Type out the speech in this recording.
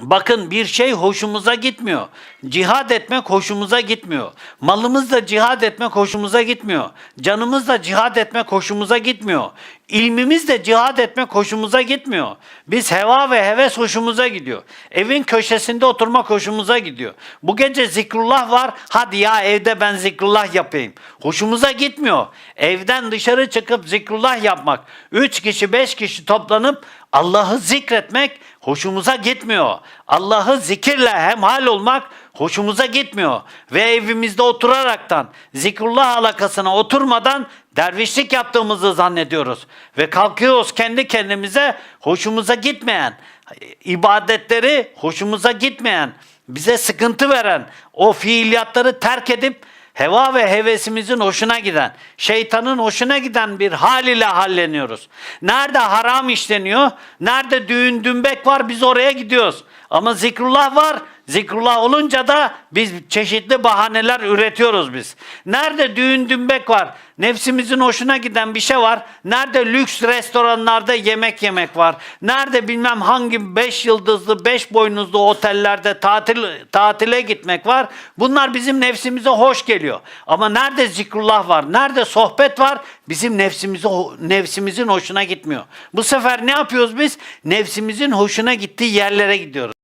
Bakın bir şey hoşumuza gitmiyor. Cihad etmek hoşumuza gitmiyor. Malımızla cihad etmek hoşumuza gitmiyor. Canımızla cihad etmek hoşumuza gitmiyor. İlmimizle cihad etmek hoşumuza gitmiyor. Biz heva ve heves hoşumuza gidiyor. Evin köşesinde oturmak hoşumuza gidiyor. Bu gece zikrullah var. Hadi ya evde ben zikrullah yapayım. Hoşumuza gitmiyor. Evden dışarı çıkıp zikrullah yapmak. Üç kişi beş kişi toplanıp Allah'ı zikretmek hoşumuza gitmiyor. Allah'ı zikirle hemhal olmak hoşumuza gitmiyor. Ve evimizde oturaraktan zikrullah alakasına oturmadan dervişlik yaptığımızı zannediyoruz. Ve kalkıyoruz kendi kendimize hoşumuza gitmeyen, ibadetleri hoşumuza gitmeyen, bize sıkıntı veren o fiiliyatları terk edip heva ve hevesimizin hoşuna giden, şeytanın hoşuna giden bir hal ile halleniyoruz. Nerede haram işleniyor, nerede düğün dümbek var biz oraya gidiyoruz. Ama zikrullah var, zikrullah olunca da biz çeşitli bahaneler üretiyoruz biz. Nerede düğün dümbek var, nefsimizin hoşuna giden bir şey var. Nerede lüks restoranlarda yemek yemek var. Nerede bilmem hangi beş yıldızlı, beş boynuzlu otellerde tatil tatile gitmek var. Bunlar bizim nefsimize hoş geliyor. Ama nerede zikrullah var, nerede sohbet var bizim nefsimize nefsimizin hoşuna gitmiyor. Bu sefer ne yapıyoruz biz? Nefsimizin hoşuna gittiği yerlere gidiyoruz.